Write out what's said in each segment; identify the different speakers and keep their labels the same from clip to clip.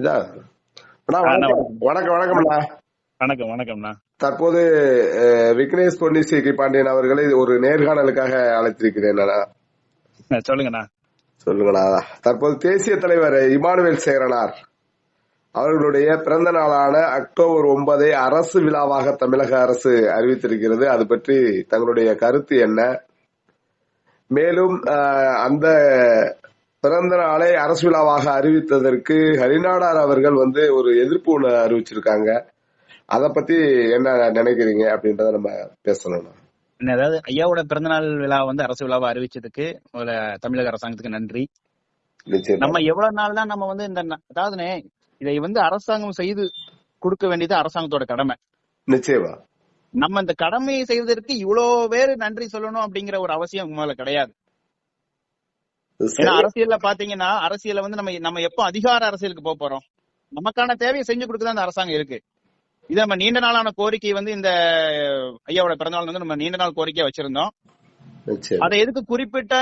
Speaker 1: இதா? வணக்கம். வணக்கம். வணக்கம்ண்ணா.
Speaker 2: வணக்கம் வணக்கம்ண்ணா.
Speaker 1: தற்போது விக்னேஷ் பொன்னிசேகி பாண்டியன் அவர்களை ஒரு நேர்காணலுக்காக அழைத்திருக்கிறேன்
Speaker 2: சொல்லுங்கண்ணா.
Speaker 1: சொல்லுங்களா தற்போது தேசிய தலைவர் இமானுவேல் சேரனார் அவர்களுடைய பிறந்த நாளான அக்டோபர் ஒன்பதை அரசு விழாவாக தமிழக அரசு அறிவித்திருக்கிறது. அது பற்றி தங்களுடைய கருத்து என்ன? மேலும் அந்த பிறந்த நாளை அரசு விழாவாக அறிவித்ததற்கு ஹரிநாடார் அவர்கள் வந்து ஒரு எதிர்ப்பு ஒண்ணு அறிவிச்சிருக்காங்க. அத பத்தி என்ன நினைக்கிறீங்க அப்படின்றத நம்ம பேசணும்.
Speaker 2: அதாவது ஐயாவோட பிறந்தநாள் விழா வந்து அரசு விழாவை அறிவிச்சதுக்கு முதல்ல தமிழக அரசாங்கத்துக்கு நன்றி.
Speaker 1: நிச்சயமா.
Speaker 2: நம்ம எவ்வளவு நாள் தான் நம்ம வந்து இந்த அதாவதுனே இதை வந்து அரசாங்கம் செய்து கொடுக்க வேண்டியது அரசாங்கத்தோட கடமை.
Speaker 1: நிச்சயமா.
Speaker 2: நம்ம இந்த கடமையை செய்வதற்கு இவ்வளவு பேர் நன்றி சொல்லணும் அப்படிங்கிற ஒரு அவசியம் முதல்ல கிடையாது. ஏன்னா அரசியல்ல பாத்தீங்கன்னா அரசியல்ல வந்து நம்ம நம்ம எப்போ அதிகார அரசியலுக்கு போக போறோம் நமக்கான தேவையை செஞ்சு கொடுக்க இந்த அரசாங்கம் இருக்கு. இது நம்ம நீண்ட நாளான கோரிக்கை வந்து இந்த ஐயாவோட பிறந்தநாள் வந்து நம்ம நீண்ட நாள் கோரிக்கையா வச்சிருந்தோம். அதை எதுக்கு குறிப்பிட்ட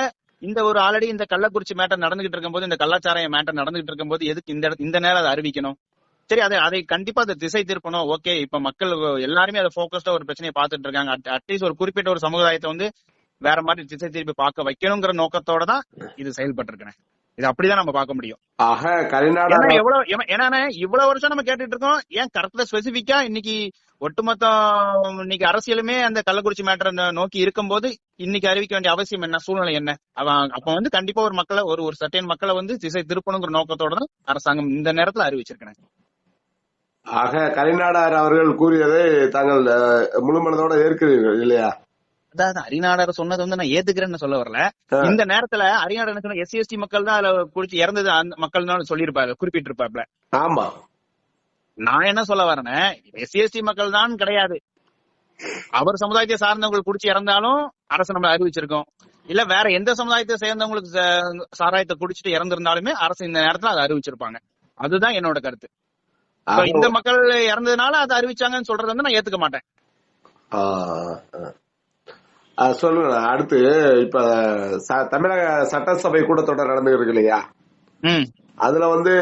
Speaker 2: இந்த ஒரு ஆல்ரெடி இந்த கள்ளக்குறிச்சி மேட்டர் நடந்துகிட்டு இருக்கும்போது இந்த கள்ளச்சாராய மேட்டர் நடந்துகிட்டு இருக்கும்போது எதுக்கு இந்த இந்த நேரம் அதை அறிவிக்கணும்? சரி அதை அதை கண்டிப்பா அதை திசை திருப்பணும். ஓகே இப்ப மக்கள் எல்லாருமே அதை போக்கஸ்டா ஒரு பிரச்சனையை பார்த்துட்டு இருக்காங்க. அட்லீஸ்ட் ஒரு குறிப்பிட்ட ஒரு சமுதாயத்தை வந்து வேற மாதிரி திசை திருப்பி பார்க்க வைக்கணுங்கிற நோக்கத்தோட தான் இது செயல்பட்டு இருக்கிறேன் இது அப்படிதான் நம்ம பார்க்க முடியும்.
Speaker 1: ஆக
Speaker 2: ஏன்னா எவ்வளவு ஏன்னா- ஏன்னா இவ்வளவு வருஷம் நம்ம கேட்டுட்டு இருக்கோம். ஏன் கரெக்டா ஸ்பெசிபிக்கா இன்னைக்கு ஒட்டுமொத்த இன்னைக்கு அரசியலுமே அந்த கள்ளக்குறிச்சி மேட்டர் நோக்கி இருக்கும்போது இன்னைக்கு அறிவிக்க வேண்டிய அவசியம் என்ன? சூழ்நிலை என்ன? அவன் அப்ப வந்து கண்டிப்பா ஒரு மக்களை ஒரு ஒரு சர்டைன் மக்களை வந்து திசை திருப்பணுங்கிற நோக்கத்தோட தான் அரசாங்கம் இந்த நேரத்துல அறிவிச்சிருக்கேன்.
Speaker 1: ஆக கரிநாடார் அவர்கள் கூறியதை தாங்கள் அஹ், முழு மனதோட ஏற்கிறீர்கள் இல்லையா?
Speaker 2: அதாவது அரிநாடர் சொன்னது வந்து நான் ஏத்துக்கிறேன்னு சொல்ல வரல. இந்த நேரத்துல அரிநாடர் சொன்ன எஸ்சி எஸ்டி மக்கள் தான் அதுல குடிச்சு இறந்தது அந்த மக்கள் தான் சொல்லியிருப்பாரு குறிப்பிட்டிருப்பாப்ல.
Speaker 1: ஆமா.
Speaker 2: நான் என்ன சொல்ல வரேன்னா எஸ்சி எஸ்டி மக்கள் தான் கிடையாது. அவர் சமுதாயத்தை சார்ந்தவங்களுக்கு குடிச்சு இறந்தாலும் அரசு நம்ம அறிவிச்சிருக்கோம். இல்ல வேற எந்த சமுதாயத்தை சேர்ந்தவங்களுக்கு சாராயத்தை குடிச்சிட்டு இறந்திருந்தாலுமே அரசு இந்த நேரத்துல அதை அறிவிச்சிருப்பாங்க. அதுதான் என்னோட கருத்து. இந்த மக்கள் இறந்ததுனால அதை அறிவிச்சாங்கன்னு சொல்றது வந்து நான் ஏத்துக்க மாட்டேன்.
Speaker 1: சொல்லுங்க அடுத்து இப்ப தமிழக சட்டசபை கூட்டத்தொடர் நடந்துருக்கு இல்லையா?
Speaker 2: ம்.
Speaker 1: அதுல வந்து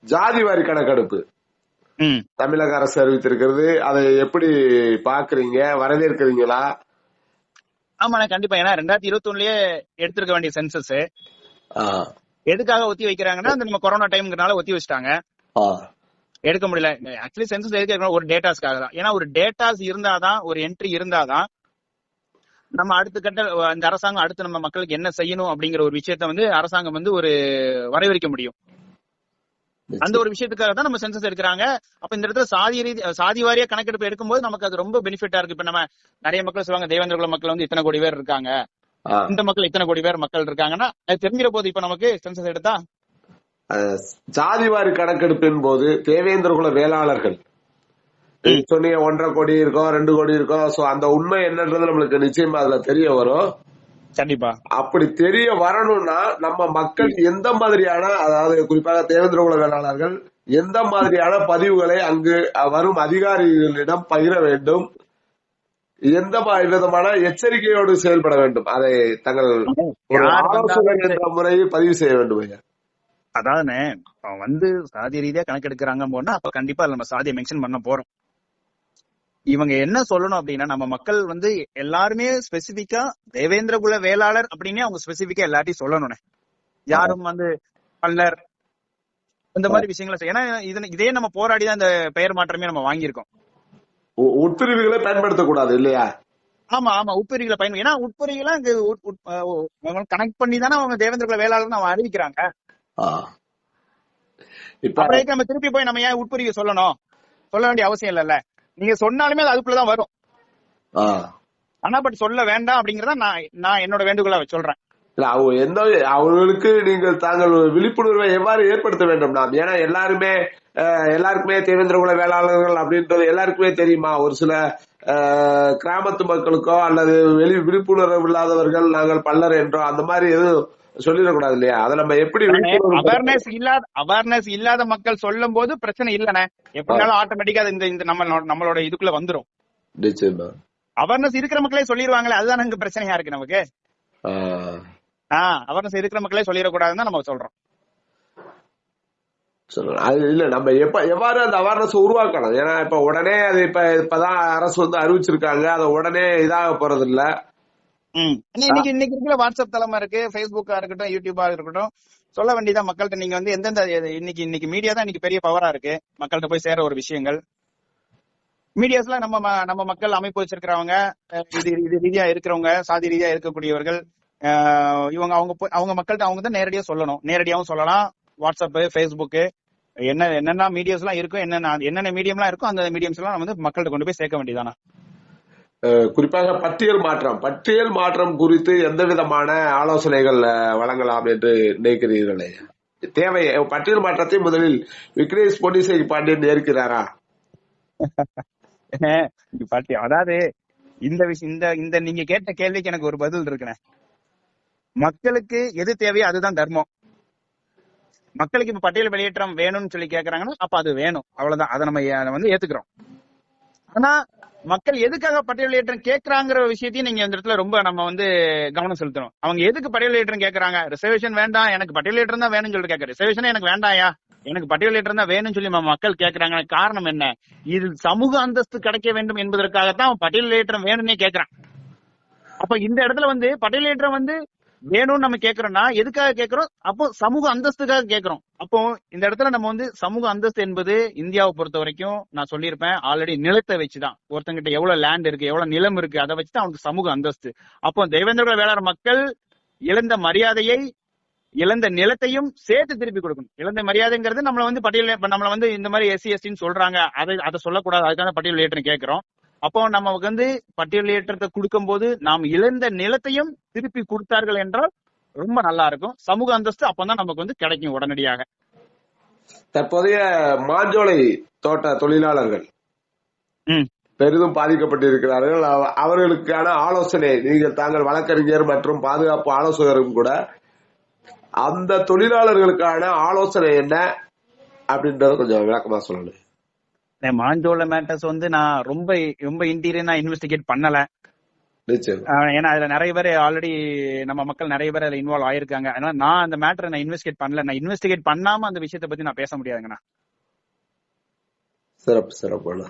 Speaker 1: ஜாதி வாரி கணக்கெடுப்பு.
Speaker 2: ம்.
Speaker 1: தமிழக அரசு அறிவித்திருக்கிறது. அதை எப்படி பாக்குறீங்க? வரவேற்கிறீங்களா?
Speaker 2: ஆமாண்ணே கண்டிப்பா. ஏன்னா ரெண்டாயிரத்தி இருபத்தி ஒண்ணுலயே எடுத்திருக்க வேண்டிய சென்சஸ். எதுக்காக ஒத்தி வைக்கிறாங்கன்னா அந்த நம்ம கொரோனா டைம்ங்கிறனால ஒத்தி வச்சிட்டாங்க. எடுக்க முடியல. ஆக்சுவலி சென்சஸ் எதுக்கு? ஒரு டேட்டாஸ்க்காக தான். ஏன்னா ஒரு டேட்டாஸ் இருந்தாதான் ஒரு என்ட்ரி இருந்தாதான் நம்ம அடுத்த கட்ட இந்த அரசாங்கம் அடுத்து நம்ம மக்களுக்கு என்ன செய்யணும் அப்படிங்கிற ஒரு விஷயத்த வந்து அரசாங்கம் வந்து ஒரு வரையறுக்க முடியும். அந்த ஒரு விஷயத்துக்காக தான் நம்ம சென்சஸ் எடுக்கிறாங்க. அப்ப இந்த இடத்துல சாதி ரீதி சாதி வாரியா கணக்கெடுப்பு எடுக்கும்போது நமக்கு அது ரொம்ப பெனிஃபிட்டா இருக்கு. இப்ப நம்ம நிறைய மக்கள் சொல்லுவாங்க தேவேந்திர குல மக்கள் வந்து இத்தனை கோடி பேர் இருக்காங்க. இந்த மக்கள் இத்தனை கோடி பேர் மக்கள் இருக்காங்கன்னா அது தெரிஞ்சிட போது இப்ப நமக்கு சென்சஸ் எடுத்தா?
Speaker 1: அஹ், ஜாதி வாரி கணக்கெடுப்பின் போது தேவேந்திர குல வேளாளர்கள் சொன்னீங்க ஒன்றரை கோடி இருக்கும் ரெண்டு கோடி இருக்கும் சோ அந்த உண்மை என்னன்றது நம்மளுக்கு நிச்சயமா அதுல தெரிய வரும்.
Speaker 2: கண்டிப்பா.
Speaker 1: அப்படி தெரிய வரணும்னா நம்ம மக்கள் எந்த மாதிரியான அதாவது குறிப்பாக தேவேந்திர குல வேளாளர்கள் எந்த மாதிரியான பதிவுகளை அங்கு வரும் அதிகாரிகளிடம் பகிர வேண்டும். எந்த விதமான எச்சரிக்கையோடு செயல்பட வேண்டும். அதை தங்கள் என்ற முறையில் பதிவு செய்ய வேண்டும் ஐயா.
Speaker 2: அதாவதுண்ணே அவன் வந்து சாதி ரீதியா கணக்கெடுக்கிறாங்க போனா அப்ப கண்டிப்பா நம்ம சாதியை மென்ஷன் பண்ண போறோம். இவங்க என்ன சொல்லணும் அப்படின்னா நம்ம மக்கள் வந்து எல்லாருமே ஸ்பெசிபிக்கா தேவேந்திர குல வேளாளர் அப்படின்னே அவங்க ஸ்பெசிபிக்கா எல்லாத்தையும் சொல்லணும்னே. யாரும் வந்து பல்லர் இந்த மாதிரி விஷயங்களை ஏன்னா இது இதே நம்ம போராடி தான் இந்த பெயர் மாற்றமே நம்ம வாங்கியிருக்கோம்.
Speaker 1: உட்பிரிவுகளை பயன்படுத்தக்கூடாது இல்லையா?
Speaker 2: ஆமா ஆமா உட்பிரிவுகளை பயன் ஏன்னா உட்பிரிவுகளை கனெக்ட் பண்ணி தானே அவங்க தேவேந்திர குல வேளாளர் அவங்க அறிவிக்கிறாங்க.
Speaker 1: இப்ப
Speaker 2: நம்ம திருப்பி போய் நம்ம ஏன் உட்பிரிவு சொல்லணும்? சொல்ல வேண்டிய அவசியம் இல்லல்ல. நீங்க சொன்னாலுமே அது அதுக்குள்ளதான் வரும். ஆனா பட் சொல்ல வேண்டாம் அப்படிங்கறத நான் நான் என்னோட வேண்டுகோளா சொல்றேன்.
Speaker 1: இல்ல அவங்க எந்த அவர்களுக்கு நீங்கள் தாங்கள் விழிப்புணர்வை எவ்வாறு ஏற்படுத்த வேண்டும் நாம்? ஏன்னா எல்லாருமே எல்லாருக்குமே தேவேந்திர குல வேளாளர்கள் அப்படின்றது எல்லாருக்குமே தெரியுமா? ஒரு சில கிராமத்து மக்களுக்கோ அல்லது வெளி விழிப்புணர்வு இல்லாதவர்கள் நாங்கள் பல்லர் என்றோ அந்த மாதிரி எதுவும் சொல்லிடக்கூடாது இல்லையா? அதை நம்ம எப்படி
Speaker 2: அவேர்னஸ் இல்லாத அவேர்னஸ் இல்லாத மக்கள் சொல்லும் போது பிரச்சனை இல்லனே எப்படினாலும் ஆட்டோமேட்டிக்கா இந்த இந்த நம்ம நம்மளோட இதுக்குள்ள வந்துரும்.
Speaker 1: நிச்சயமா.
Speaker 2: அவேர்னஸ் இருக்கிற மக்களே சொல்லிடுவாங்களே அதுதான் அங்க பிரச்சனையா இருக்கு நமக்கு. ஆஹ் அவேர்னஸ் இருக்கிற மக்களே சொல்லிடக்கூடாதுன்னு தான் நம்ம சொல்றோம்.
Speaker 1: அது இல்ல நம்ம எப்ப எவ்வாறு அந்த அவேர்னஸ் உருவாக்கணும்? ஏன்னா இப்ப உடனே அது இப்ப இப்பதான் அரசு வந்து அறிவிச்சிருக்காங்க. அதை உடனே இதாக போறது இல்ல
Speaker 2: இன்னைக்கு இன்னைக்கு இருக்கிற வாட்ஸ்அப் தலைமை இருக்கு ஃபேஸ்புக்கா இருக்கட்டும் யூடியூபா இருக்கட்டும் சொல்ல வேண்டியதா மக்கள்கிட்ட நீங்க வந்து எந்தெந்த இன்னைக்கு இன்னைக்கு மீடியா தான் இன்னைக்கு பெரிய பவரா இருக்கு. மக்கள்கிட்ட போய் சேர ஒரு விஷயங்கள். மீடியாஸ்ல நம்ம நம்ம மக்கள் அமைப்பு வச்சிருக்கிறவங்க இது இது ரீதியா இருக்கிறவங்க சாதி ரீதியா இருக்கக்கூடியவர்கள் இவங்க அவங்க அவங்க மக்கள்கிட்ட அவங்க தான் நேரடியா சொல்லணும். நேரடியாவும் சொல்லலாம். வாட்ஸ்அப் ஃபேஸ்புக் என்ன என்னென்ன மீடியாஸ் எல்லாம் இருக்கோ என்னென்ன என்னென்ன மீடியம்லாம் இருக்கோ அந்த மீடியம்ஸ் எல்லாம் நம்ம வந்து மக்கள்கிட்ட கொண்டு போய் சேர்க்க வேண்டியதானா
Speaker 1: குறிப்பாக பட்டியல் மாற்றம். பட்டியல் மாற்றம் குறித்து எந்த விதமான ஆலோசனைகள் வழங்கலாம் என்று நினைக்கிறீர்களே? தேவை பட்டியல் மாற்றத்தை முதலில் விக்னேஷ் பொன்னிசை பாண்டியன் ஏற்கிறாரா
Speaker 2: பாட்டி அதாவது இந்த விஷயம் இந்த இந்த நீங்க கேட்ட கேள்விக்கு எனக்கு ஒரு பதில் இருக்குண்ணே. மக்களுக்கு எது தேவையோ அதுதான் தர்மம். மக்களுக்கு இப்ப பட்டியல் வெளியேற்றம் வேணும்னு சொல்லி கேக்குறாங்கன்னா அப்ப அது வேணும். அவ்வளவுதான். அதை நம்ம ஏ- வந்து ஏத்துக்கிறோம். ஆனா மக்கள் எதுக்காக பட்டியல் ஏற்றம் கேக்குறாங்கிற விஷயத்தையும் நீங்க இந்த இடத்துல ரொம்ப நம்ம வந்து கவனம் செலுத்தணும். அவங்க எதுக்கு பட்டியல் ஏற்றம் கேக்குறாங்க? ரிசர்வேஷன் வேண்டாம் எனக்கு பட்டியல் ஏற்றம் தான் வேணும்னு சொல்லிட்டு கேட்க ரிசர்வேஷன் எனக்கு வேண்டாயா எனக்கு பட்டியல் ஏற்றம் தான் வேணும்னு சொல்லி மக்கள் கேட்கறாங்க காரணம் என்ன? இது சமூக அந்தஸ்து கிடைக்க வேண்டும் என்பதற்காகத்தான் அவன் பட்டியல் ஏற்றம் வேணும்னே கேக்குறான். அப்ப இந்த இடத்துல வந்து பட்டியல் ஏற்றம் வந்து வேணும்னு நம்ம கேக்குறோம்னா எதுக்காக கேக்குறோம்? அப்போ சமூக அந்தஸ்துக்காக கேக்குறோம். அப்போ இந்த இடத்துல நம்ம வந்து சமூக அந்தஸ்து என்பது இந்தியாவை பொறுத்த வரைக்கும் நான் சொல்லியிருப்பேன் ஆல்ரெடி நிலத்தை வச்சுதான். ஒருத்தங்கிட்ட எவ்வளவு லேண்ட் இருக்கு எவ்வளவு நிலம் இருக்கு அதை வச்சுதான் அவனுக்கு சமூக அந்தஸ்து. அப்போ தேவேந்திர வேளாண் மக்கள் இழந்த மரியாதையை இழந்த நிலத்தையும் சேர்த்து திருப்பி கொடுக்கணும். இழந்த மரியாதைங்கிறது நம்மள வந்து பட்டியல் நம்மள வந்து இந்த மாதிரி எஸ்சி எஸ்டின்னு சொல்றாங்க. அதை அதை சொல்லக்கூடாது. அதுக்காக பட்டியல் ஏற்றுன்னு கேட்கிறோம் அப்போ நமக்கு வந்து பட்டியல் ஏற்றத்தை கொடுக்கும் போது நாம் இழந்த நிலத்தையும் திருப்பி கொடுத்தார்கள் என்றால் ரொம்ப நல்லா இருக்கும். சமூக அந்தஸ்து அப்பதான் நமக்கு வந்து கிடைக்கும் உடனடியாக.
Speaker 1: தற்போதைய மாஞ்சோலை தோட்ட தொழிலாளர்கள்
Speaker 2: ம்.
Speaker 1: பெரிதும் பாதிக்கப்பட்டிருக்கிறார்கள். அவ- அவர்களுக்கான ஆலோசனை நீங்கள் தாங்கள் வழக்கறிஞர் மற்றும் பாதுகாப்பு ஆலோசகரும் கூட அந்த தொழிலாளர்களுக்கான ஆலோசனை என்ன அப்படின்றத கொஞ்சம் விளக்கமா சொல்லணும்.
Speaker 2: மாஞ்சோல மேட்டர்ஸ் வந்து நான் ரொம்ப ரொம்ப இன்டீரியர் இன்வெஸ்டிகேட் பண்ணல. ஆஹ் ஏன்னா அதுல நிறைய பேர் ஆல்ரெடி நம்ம மக்கள் நிறைய பேர் அதுல இன்வால்வ் ஆயிருக்காங்க. அதனால நான் அந்த மேட்டரை நான் இன்வெஸ்டிகேட் பண்ணல. நான் இன்வெஸ்டிகேட் பண்ணாம அந்த விஷயத்தை பத்தி நான் பேச முடியாதுங்கண்ணா.
Speaker 1: சிறப்பு சிறப்பு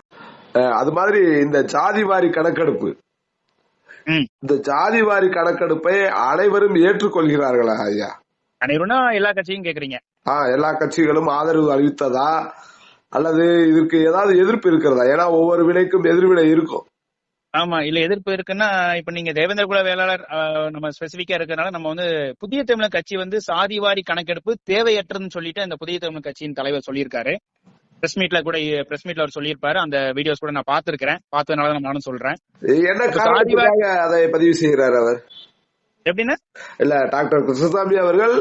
Speaker 1: அது மாதிரி இந்த ஜாதிவாரி கணக்கெடுப்பு.
Speaker 2: ம்.
Speaker 1: இந்த ஜாதிவாரி கணக்கெடுப்பை அனைவரும் ஏற்றுக்கொள்கிறார்களா ஐயா?
Speaker 2: அனைவரும்னா எல்லா கட்சியும் கேக்குறீங்க.
Speaker 1: ஆ எல்லா கட்சிகளும் ஆதரவு அளித்ததா அல்லது இதற்கு ஏதாவது எதிர்ப்பு இருக்கிறதா? ஏன்னா ஒவ்வொரு வினைக்கும் எதிர்வினை இருக்கும்.
Speaker 2: ஆமா இல்ல எதிர்ப்பு இருக்குன்னா இப்ப நீங்க தேவேந்திர குல வேளாளர் நம்ம ஸ்பெசிபிக்கா இருக்கறனால நம்ம வந்து புதிய தமிழர் கட்சி வந்து சாதிவாரி கணக்கெடுப்பு தேவையற்றதுன்னு சொல்லிட்டு அந்த புதிய தமிழர் கட்சியின் தலைவர் சொல்லியிருக்காரு. பிரஸ் மீட்ல கூட பிரஸ் மீட்ல அவர் சொல்லியிருப்பாரு. அந்த வீடியோஸ் கூட நான் பாத்துருக்கேன் பார்த்ததுனால தான் நானும் சொல்றேன்.
Speaker 1: என்ன காரணத்துக்காக அதை பதிவு செய்கிறார் அவர்?
Speaker 2: எப்படின்னா?
Speaker 1: இல்ல டாக்டர் கிருஷ்ணசாமி அவர்கள்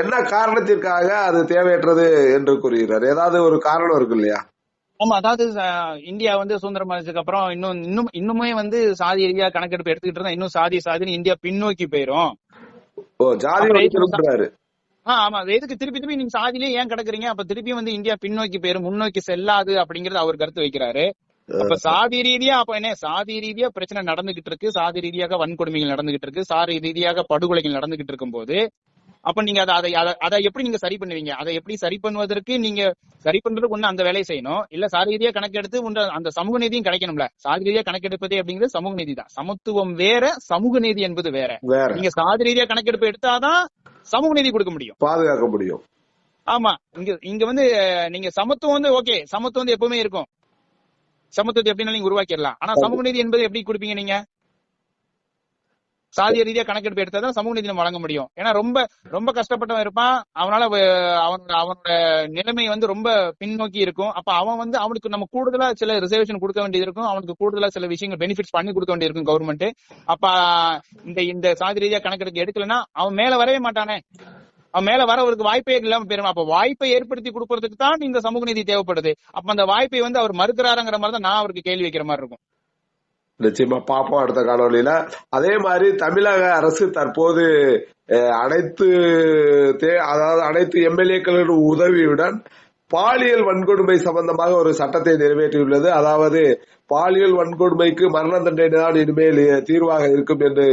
Speaker 1: என்ன காரணத்திற்காக அது தேவையற்றது என்று கூறுகிறார்? ஏதாவது ஒரு காரணம் இருக்கு இல்லையா?
Speaker 2: ஆமா அதாவது இந்தியா வந்து சுதந்திரம் அடைஞ்சதுக்கு அப்புறம் இன்னும் இன்னும் இன்னுமே வந்து சாதி ரீதியா கணக்கெடுப்பு எடுத்துக்கிட்டு இருந்தா இன்னும் சாதி சாதின்னு இந்தியா பின்னோக்கி போயிரும்.
Speaker 1: ஓ ஜாதி
Speaker 2: ஆமா எதுக்கு திருப்பி திருப்பி நீங்க சாதியிலே ஏன் கிடக்குறீங்க? அப்ப திருப்பி வந்து இந்தியா பின்னோக்கி போயிரும் முன்னோக்கி செல்லாது அப்படிங்கறது அவர் கருத்து வைக்கிறாரு. அப்ப சாதி ரீதியா அப்ப என்ன? சாதி ரீதியா பிரச்சனை நடந்துகிட்டு இருக்கு. சாதி ரீதியாக வன்கொடுமைகள் நடந்துகிட்டு இருக்கு. சாதி ரீதியாக படுகொலைகள் நடந்துகிட்டு இருக்கும் போது அப்ப நீங்க அதை அதை எப்படி நீங்க சரி பண்ணுவீங்க? அதை எப்படி சரி பண்ணுவதற்கு நீங்க சரி பண்றதுக்கு ஒண்ணு அந்த வேலையை செய்யணும். இல்ல சாதி ரீதியா கணக்கெடுத்து ஒன்று அந்த சமூக நீதியும் கிடைக்கணும்ல? சாதி ரீதியா கணக்கெடுப்பதே அப்படிங்கிறது சமூக நீதி தான். சமத்துவம் வேற சமூக நீதி என்பது வேற. நீங்க சாதி ரீதியா கணக்கெடுப்பு எடுத்தாதான் சமூக நீதி கொடுக்க முடியும்.
Speaker 1: பாதுகாக்க முடியும்.
Speaker 2: ஆமா. இங்க இங்க வந்து நீங்க சமத்துவம் வந்து ஓகே. சமத்துவம் வந்து எப்பவுமே இருக்கும். சமத்துவத்தை எப்படினாலும் நீங்க உருவாக்கிடலாம். ஆனா சமூக நீதி என்பது எப்படி கொடுப்பீங்க நீங்க? சாதிய ரீதியா கணக்கெடுப்பு எடுத்தாதான் சமூக நீதி நம்ம வழங்க முடியும். ஏன்னா ரொம்ப ரொம்ப கஷ்டப்பட்டவன் இருப்பான். அவனால அவனோட அவனோட நிலைமை வந்து ரொம்ப பின்னோக்கி இருக்கும். அப்ப அவன் வந்து அவனுக்கு நம்ம கூடுதலா சில ரிசர்வேஷன் கொடுக்க வேண்டியது இருக்கும். அவனுக்கு கூடுதலா சில விஷயங்கள் பெனிஃபிட்ஸ் பண்ணி கொடுக்க வேண்டியிருக்கும் கவர்மெண்ட் அப்ப இந்த இந்த சாதி ரீதியா கணக்கெடுப்பு எடுக்கலன்னா அவன் மேல வரவே மாட்டானே. மேல வரவருக்கு வாய்ப்பே இல்லாம போயிரும் அப்ப வாய்ப்பை ஏற்படுத்தி கொடுக்கறதுக்கு தான் இந்த சமூக நீதி தேவைப்படுது. அப்ப அந்த வாய்ப்பை வந்து அவர் மறுக்கிறாருங்கிற மாதிரி தான் நான் அவருக்கு கேள்வி வைக்கிற மாதிரி இருக்கும்.
Speaker 1: நிச்சயமா பாப்போம் அடுத்த காணொலியில அதே மாதிரி தமிழக அரசு தற்போது அஹ், அனைத்து அதாவது அனைத்து எம்எல்ஏக்களின் உதவியுடன் பாலியல் வன்கொடுமை சம்பந்தமாக ஒரு சட்டத்தை நிறைவேற்றியுள்ளது. அதாவது பாலியல் வன்கொடுமைக்கு மரண தண்டனை தான் இனிமேல் தீர்வாக இருக்கும் என்று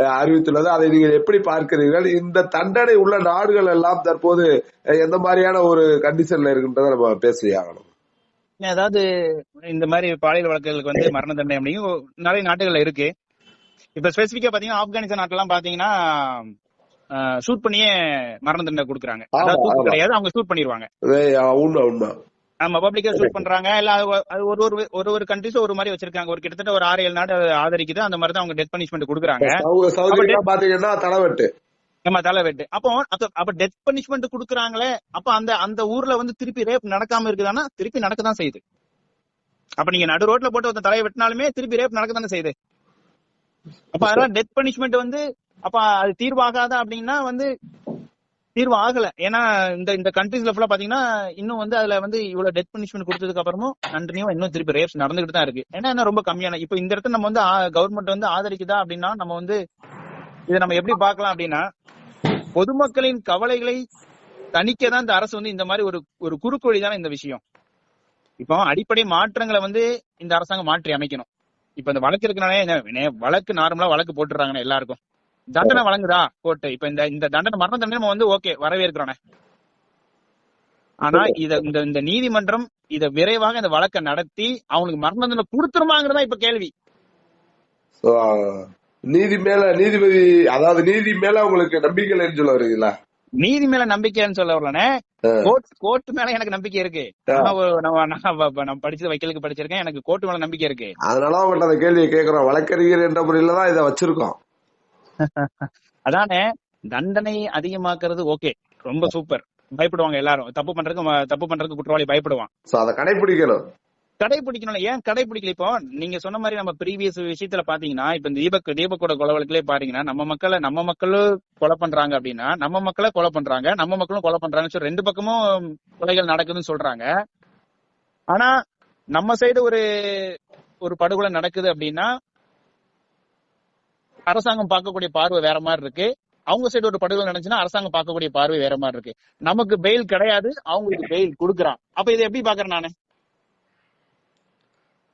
Speaker 1: அறிவித்துள்ளது. அதை நீங்கள் எப்படி பார்க்கிறீர்கள்? இந்த தண்டனை உள்ள நாடுகள் எல்லாம் தற்போது எந்த மாதிரியான ஒரு கண்டிஷன்ல இருக்குன்றதை நம்ம பேசி ஆகணும்.
Speaker 2: அதாவது இந்த மாதிரி பாலியல் வழக்குகளுக்கு வந்து மரண தண்டனை அப்படிங்கும் நிறைய நாட்டுகள்ல இருக்கு. இப்ப ஸ்பெசிபிக்கா பாத்தீங்கன்னா ஆப்கானிஸ்தான் நாட்டெல்லாம் பாத்தீங்கன்னா ஷூட் பண்ணியே மரண தண்டனை கொடுக்குறாங்க. அதாவது. கிடையாது அவங்க ஷூட் பண்ணிடுவாங்க
Speaker 1: உண்மை உண்மை.
Speaker 2: ஆமா பப்ளிக்கா ஷூட் பண்றாங்க. இல்ல அது ஒரு ஒரு ஒரு ஒரு கண்ட்ரிஸ் ஒரு மாதிரி வச்சிருக்காங்க. ஒரு கிட்டத்தட்ட ஒரு ஆறு ஏழு நாடு ஆதரிக்குது. அந்த மாதிரி தான் அவங்க டெத் பனிஷ்மெண்ட் கொடுக்குறாங்க.
Speaker 1: பாத்தீங்கன்னா தலைவெட்டு.
Speaker 2: நம்ம தலை வெட்டு அப்போ அப்ப- அப்ப டெத் பனிஷ்மெண்ட் குடுக்குறாங்களே அப்ப அந்த அந்த ஊர்ல வந்து திருப்பி ரேப் நடக்காம இருக்குதானா திருப்பி நடக்க தான் செய்யுது. அப்ப நீங்க நடு ரோட்ல போட்டு ஒருத்தன் தலையை வெட்டினாலுமே திருப்பி ரேப் நடக்க தானே செய்யுது. அப்ப அதெல்லாம் டெத் பனிஷ்மெண்ட் வந்து அப்ப அது தீர்வாகாத அப்படின்னா வந்து தீர்வு ஆகல. ஏன்னா இந்த இந்த கண்ட்ரீஸ்ல ஃபுல்லா பாத்தீங்கன்னா இன்னும் வந்து அதுல வந்து இவ்வளவு டெத் பனிஷ்மெண்ட் கொடுத்ததுக்கு அப்புறமும் கண்டினியூ இன்னும் திருப்பி ரேப்ஸ் நடந்துகிட்டு தான் இருக்கு. ஏன்னா என்ன ரொம்ப கம்மியான இப்ப இந்த இடத்துல நம்ம வந்து கவர்மெண்ட் வந்து ஆதரிக்குதா அப்படின்னா நம்ம வந்து இதை நம்ம எப்படி பார்க்கலாம் அப்படின்னா பொதுமக்களின் கவலைகளை தணிக்க தான் இந்த அரசு வந்து இந்த மாதிரி ஒரு ஒரு குறுக்கோழி தானே இந்த விஷயம். இப்போ அடிப்படை மாற்றங்களை வந்து இந்த அரசாங்கம் மாற்றி அமைக்கணும். இப்ப இந்த வழக்கு இருக்கனாலே என்ன- வழக்கு நார்மலா வழக்கு போட்டுறாங்கன்னா எல்லாருக்கும். தண்டனை வழங்குதா கோர்ட்டு? இப்ப இந்த இந்த தண்டனை மரண தண்டனை நம்ம வந்து ஓகே வரவேற்கிறோனே ஆனா இத இந்த இந்த நீதிமன்றம் இத விரைவாக இந்த வழக்கை நடத்தி அவனுக்கு மரண தண்டனை கொடுத்துருமாங்கிறதா இப்ப கேள்வி.
Speaker 1: நீதி மேல நீதிபதி அதாவது நீதி மேல உங்களுக்கு நம்பிக்கை இல்லைன்னு சொல்ல வரீங்களா
Speaker 2: நீதி மேல நம்பிக்கைன்னு சொல்ல வரலனே கோர்ட் கோர்ட் மேல எனக்கு நம்பிக்கை இருக்கு. நான் படிச்சது வக்கீலுக்கு படிச்சிருக்கேன். எனக்கு கோர்ட் மேல நம்பிக்கை இருக்கு.
Speaker 1: அதனால அவங்கள்ட்ட அந்த கேள்வியை கேட்கிறோம். வழக்கறிஞர் என்ற முறையில தான் இதை வச்சிருக்கோம்.
Speaker 2: அதானே தண்டனை அதிகமாக்குறது ஓகே ரொம்ப சூப்பர் பயப்படுவாங்க எல்லாரும். தப்பு பண்றதுக்கு தப்பு பண்றதுக்கு குற்றவாளி பயப்படுவான்.
Speaker 1: சோ அதை கடைபிடிக்கணும்
Speaker 2: கடைபிடிக்கணும் ஏன் கடைபிடிக்கல இப்போ நீங்க சொன்ன மாதிரி நம்ம ப்ரீவியஸ் விஷயத்துல பாத்தீங்கன்னா இப்ப இந்த தீபக் தீபக்கோட கொலை வழக்கிலே பாத்தீங்கன்னா நம்ம மக்களை நம்ம மக்களும் கொலை பண்றாங்க அப்படின்னா நம்ம மக்களை கொலை பண்றாங்க நம்ம மக்களும் கொலை பண்றாங்க சொல்லி ரெண்டு பக்கமும் கொலைகள் நடக்குதுன்னு சொல்றாங்க. ஆனா நம்ம சைடு ஒரு ஒரு படுகொலை நடக்குது அப்படின்னா அரசாங்கம் பார்க்கக்கூடிய பார்வை வேற மாதிரி இருக்கு. அவங்க சைடு ஒரு படுகொலை நடந்துச்சுன்னா அரசாங்கம் பார்க்கக்கூடிய பார்வை வேற மாதிரி இருக்கு. நமக்கு பெயில் கிடையாது அவங்களுக்கு பெயில் கொடுக்குறான். அப்ப இதை எப்படி பாக்குறேன் நானு?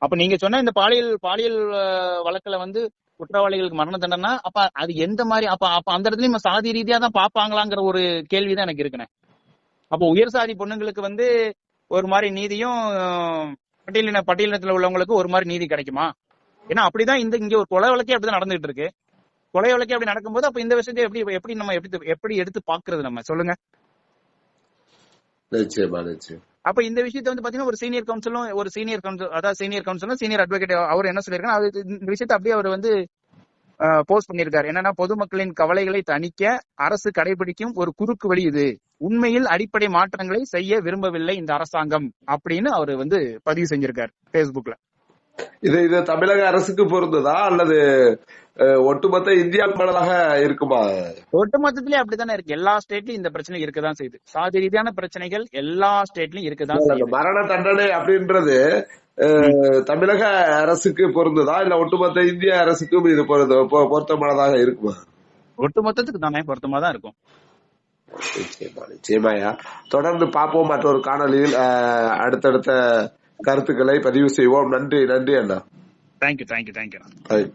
Speaker 2: அப்ப நீங்க சொன்ன இந்த பாலியல் பாலியல் வழக்குல வந்து குற்றவாளிகளுக்கு மரண தண்டனை அப்ப அது எந்த மாதிரி அப்ப அப்ப அந்த இடத்துலயும் நம்ம சாதி ரீதியா தான் பாப்பாங்களாங்கிற ஒரு கேள்விதான் எனக்கு இருக்குனே அப்போ உயர் சாதி பொண்ணுங்களுக்கு வந்து ஒரு மாதிரி நீதியும் பட்டியலின பட்டியலினத்துல உள்ளவங்களுக்கு ஒரு மாதிரி நீதி கிடைக்குமா? ஏன்னா அப்படிதான் இந்த இங்க ஒரு கொலை வழக்கே அப்படிதான் நடந்துகிட்டு இருக்கு கொலை வழக்கே அப்படி நடக்கும்போது அப்ப இந்த விஷயத்தை எப்படி எப்படி நம்ம எப்படி எப்படி எடுத்து பாக்குறது நம்ம? சொல்லுங்க. அப்ப இந்த விஷயத்தை வந்து பாத்தீங்கன்னா ஒரு சீனியர் கவுன்சிலும் ஒரு சீனியர் கவுன்சில் அதாவது சீனியர் கவுன்சிலும் சீனியர் அட்வொகேட் அவர் என்ன சொல்லியிருக்காரு அது இந்த விஷயத்தை அப்படியே அவர் வந்து போஸ்ட் பண்ணியிருக்காரு. என்னன்னா பொதுமக்களின் கவலைகளை தணிக்க அரசு கடைபிடிக்கும் ஒரு குறுக்கு வழி இது. உண்மையில் அடிப்படை மாற்றங்களை செய்ய விரும்பவில்லை இந்த அரசாங்கம் அப்படின்னு அவர் வந்து பதிவு செஞ்சிருக்காரு Facebookல.
Speaker 1: இது இது தமிழக அரசுக்கு பொருந்ததா? அல்லது ஒட்டுமொத்த இந்தியா மடலாக இருக்குமா?
Speaker 2: ஒட்டுமொத்தத்திலே அப்படித்தானே இருக்கு. எல்லா ஸ்டேட்லயும் இந்த பிரச்சனை இருக்கதான் செய்யுது. சாதி ரீதியான பிரச்சனைகள் எல்லா ஸ்டேட்லயும் இருக்கதான்
Speaker 1: மரண தண்டனை அப்படின்றது தமிழக அரசுக்கு பொருந்ததா? இல்ல ஒட்டுமொத்த இந்திய அரசுக்கும் இது பொருத்தமானதாக இருக்குமா?
Speaker 2: ஒட்டுமொத்தத்துக்கு தானே பொருத்தமா தான் இருக்கும்.
Speaker 1: நிச்சயமா நிச்சயமாயா தொடர்ந்து பார்ப்போம் மற்றொரு காணொலியில் அடுத்தடுத்த கருத்துக்களை பதிவு செய்வோம். நன்றி நன்றி அண்ணா.
Speaker 2: Thank you thank you thank you.